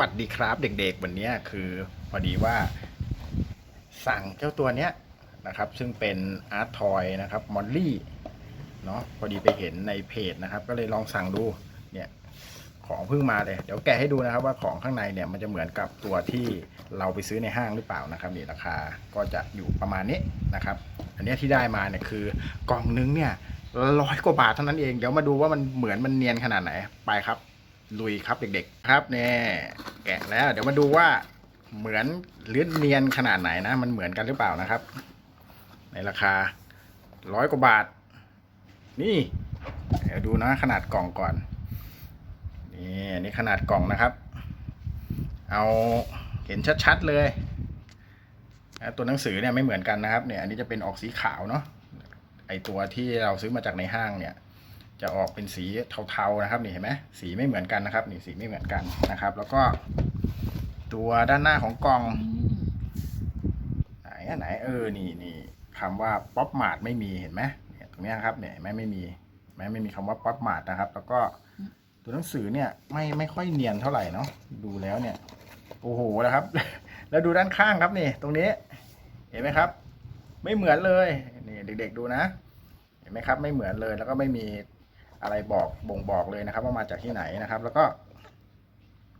วัสดีครับเด็กๆ วันนี้คือพอดีว่าสั่งเจ้าตัวเนี้ยนะครับ ซึ่งเป็นอาร์ตทอยนะครับมอลลี่เนาะพอดีไปเห็นในเพจนะครับ ก็เลยลองสั่งดูเนี่ยของเพิ่งมาเลย เดี๋ยวแกะให้ดูนะครับว่าของข้างในเนี่ยมันจะเหมือนกับตัวที่เราไปซื้อในห้างหรือเปล่านะครับนี่ราคาก็จะอยู่ประมาณนี้นะครับ อันนี้ที่ได้มาเนี่ยคือกล่องนึงเนี่ยร้อยกว่าบาทเท่านั้นเองเดี๋ยวมาดูว่ามันเหมือนมันเนียนขนาดไหนไปครับลุยครับเด็กๆ ครับเนี่ย แกะแล้ว เดี๋ยวมาดูว่าเหมือนหรือเนียนขนาดไหนนะ มันเหมือนกันหรือเปล่านะครับ ในราคาร้อยกว่าบาท นี่ เดี๋ยวดูนะขนาดกล่องก่อน นี่นี่ขนาดกล่องนะครับ เอาเห็นชัดๆเลยตัวหนังสือเนี่ยไม่เหมือนกันนะครับเนี่ยอันนี้จะเป็นออกสีขาวเนาะไอตัวที่เราซื้อมาจากในห้างเนี่ย จะออกเป็นสีเทาๆนะครับนี่เห็นไหมสีไม่เหมือนกันนะครับนี่สีไม่เหมือนกันนะครับ แล้วก็ ตัวด้านหน้าของกล่องไหนอันไหนเออนี่นี่คำว่าป๊อปมาดไม่มีเห็นไหมเนี่ยตรงนี้ครับเนี่ยไหมไม่มีไหมไม่มีคำว่าป๊อปมาดนะครับ แล้วก็ตัวหนังสือเนี่ยไม่ไม่ค่อยเนียนเท่าไหร่เนาะดูแล้วเนี่ยโอ้โหนะครับ แล้วดูด้านข้างครับนี่ ตรงนี้ เห็นไหมครับ ไม่เหมือนเลยนี่เด็ก ๆ ดูนะ เห็นไหมครับ ไม่เหมือนเลยแล้วก็ไม่มี อะไรบอกบ่งบอกเลยนะครับ ว่ามาจากที่ไหนนะครับ แล้วก็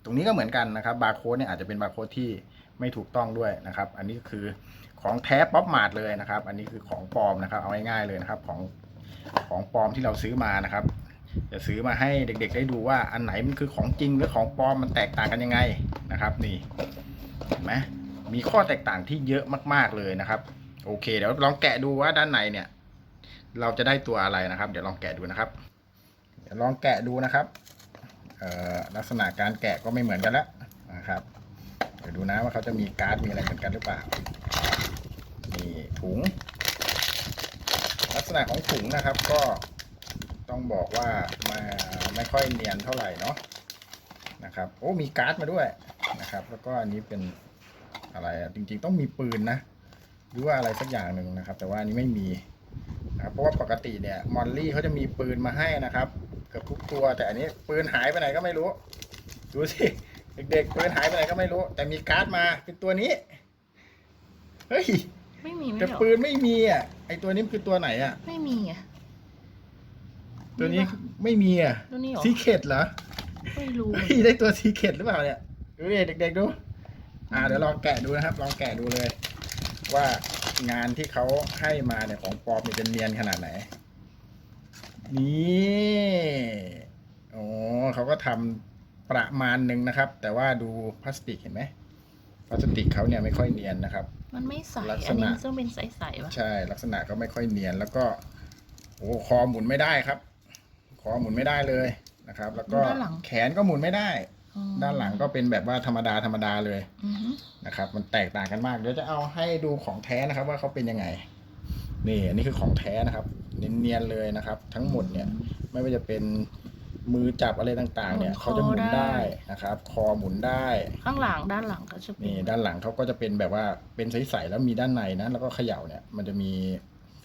ตรงนี้ก็เหมือนกันนะครับบาร์โค้ดเนี่ยอาจจะเป็นบาร์โค้ดที่ไม่ถูกต้องด้วยนะครับ อันนี้คือของแท้ป๊อปมาดเลยนะครับ อันนี้คือของปลอมนะครับเอาง่ายๆเลยนะครับ ของของปลอมที่เราซื้อมานะครับจะซื้อมาให้เด็กๆ ได้ดูว่าอันไหนมันคือของจริงหรือของปลอมมันแตกต่างกันยังไงนะครับ นี่เห็นไหมมีข้อแตกต่างที่เยอะมากๆเลยนะครับ โอเค เดี๋ยวลองแกะดูว่าด้านในเนี่ย เราจะได้ตัวอะไรนะครับ เดี๋ยวลองแกะดูนะครับ เดี๋ยวลองแกะดูนะครับลักษณะการแกะก็ไม่เหมือนกันแล้วนะครับเดี๋ยวดูนะว่าเขาจะมีการ์ดมีอะไรเหมือนกันหรือเปล่านี่ถุง ลักษณะของถุงนะครับก็ต้องบอกว่ามาไม่ค่อยเนียนเท่าไหร่เนาะนะครับโอ้มีการ์ดมาด้วยนะครับ แล้วก็อันนี้เป็นอะไรจริงๆต้องมีปืนนะหรือว่าอะไรสักอย่างหนึ่งนะครับ แต่ว่าอันนี้ไม่มีนะเพราะว่าปกติเนี่ยมอลลี่เขาจะมีปืนมาให้นะครับ เกือบทุกตัว แต่อันนี้ปืนหายไปไหนก็ไม่รู้ ดูสิเด็กๆปืนหายไปไหนก็ไม่รู้ แต่มีการ์ดมาเป็นตัวนี้ เฮ้ย ไม่มีไม่แต่หรอปืนไม่มีอะไอตัวนี้มันคือตัวไหนอะ ไม่มีอะ ตัวนี้ไม่มีอะตัวนี้เหรอ ซีเคดเหรอ ไม่รู้ เฮ้ยได้ตัวซีเคดหรือเปล่าเนี่ย ดูดิเด็กๆดู อ่าเดี๋ยวลองแกะดูนะครับ ลองแกะดูเลย ว่างานที่เขาให้มาเนี่ยของปลอมเนี่ยจะเนียนขนาดไหน นี่โอ้เขาก็ทำประมาณหนึ่งนะครับ แต่ว่าดูพลาสติกเห็นไหมพลาสติกเขาเนี่ยไม่ค่อยเนียนนะครับ มันไม่ใสลักษณะอันนี้ต้องเป็นใสๆวะใช่ ลักษณะก็ไม่ค่อยเนียน แล้วก็โอ้คอหมุนไม่ได้ครับ คอหมุนไม่ได้เลยนะครับ แล้วก็แขนก็หมุนไม่ได้ อ๋อด้านหลังก็เป็นแบบว่าธรรมดาธรรมดาเลยอือฮึนะครับ มันแตกต่างกันมากเดี๋ยวจะเอาให้ดูของแท้นะครับ ว่าเขาเป็นยังไง นี่อันนี้คือของแท้นะครับ เนียนๆเลยนะครับ ทั้งหมดเนี่ยไม่ว่าจะเป็นมือจับอะไรต่างๆ เนี่ยเขาจะหมุนได้นะครับ คอหมุนได้ ข้างหลังด้านหลังก็จะเป็นนี่ด้านหลังเขาก็จะเป็นแบบว่าเป็นใสๆแล้วมีด้านในนะแล้วก็เขย่าเนี่ยมันจะมี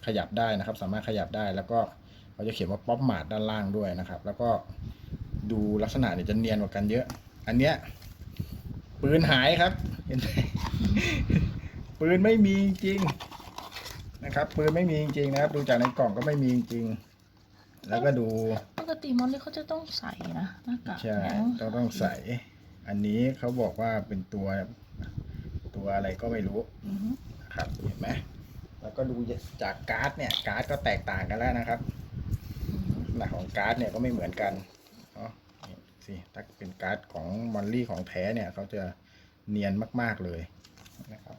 ขยับได้นะครับ สามารถขยับได้แล้วก็เขาจะเขียนว่าป๊อปมาดด้านล่างด้วยนะครับ แล้วก็ดูลักษณะเนี่ยจะเนียนกว่ากันเยอะ อันเนี้ยปืนหายครับเห็นไหมปืนไม่มีจริง นะครับปืนไม่มีจริงนะครับ ดูจากในกล่องก็ไม่มีจริงแล้วก็ดูปกติมอลลี่เขาจะต้องใส่นะหน้ากากใช่นะต้องต้องใส่ อันนี้เขาบอกว่าเป็นตัวตัวอะไรก็ไม่รู้อือฮึนะครับเห็นไหมแล้วก็ดูจากการ์ดเนี่ยการ์ดก็แตกต่างกันแล้วนะครับ อือฮึลักษณะของการ์ดเนี่ยก็ไม่เหมือนกันเนาะนี่สิถ้าเป็นการ์ดของมอลลี่ของแท้เนี่ยเขาจะเนียนมาก ๆ เลยนะครับ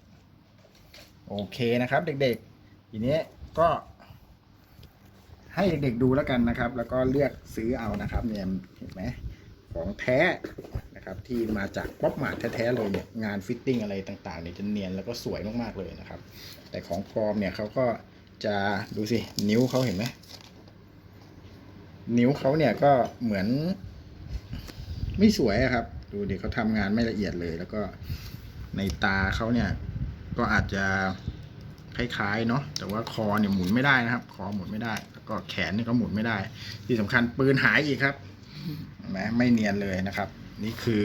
โอเคนะครับเด็ก ๆ ทีนี้ก็ให้เด็กๆดูแล้วกันนะครับ แล้วก็เลือกซื้อเอานะครับ เนี่ยเห็นไหมของแท้นะครับ ที่มาจากป๊อปมาร์ทแท้ๆเลยเนี่ยงานฟิตติ้งอะไรต่างๆเนี่ยจะเนียนแล้วก็สวยมากๆเลยนะครับ แต่ของปลอมเนี่ยเขาก็จะดูสินิ้วเขาเห็นไหมนิ้วเขาเนี่ยก็เหมือน ไม่สวยครับ ดูเดิเขาทำงานไม่ละเอียดเลย แล้วก็ในตาเขาเนี่ยก็อาจจะ คล้ายๆเนาะแต่ว่าคอเนี่ยหมุนไม่ได้นะครับ คอหมุนไม่ได้ แล้วก็แขนนี่ก็หมุนไม่ได้ ที่สำคัญปืนหายอีกครับเห็นไมไม่เนียนเลยนะครับ นี่คือ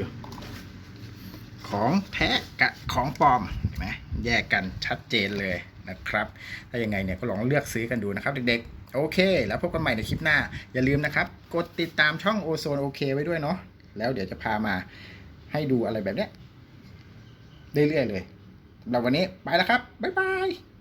ของแท้กับของปลอมเห็นไหมแยกกันชัดเจนเลยนะครับ ถ้ายังไงเนี่ยก็ลองเลือกซื้อกันดูนะครับ เด็กๆ โอเค แล้วพบกันใหม่ในคลิปหน้า อย่าลืมนะครับ กดติดตามช่องโอโซนโอเคไว้ด้วยเนาะแล้วเดี๋ยวจะพามาให้ดูอะไรแบบเนี้ยเรื่อยๆเลยสำหรับวันนี้ไปแล้วครับ บ๊ายบาย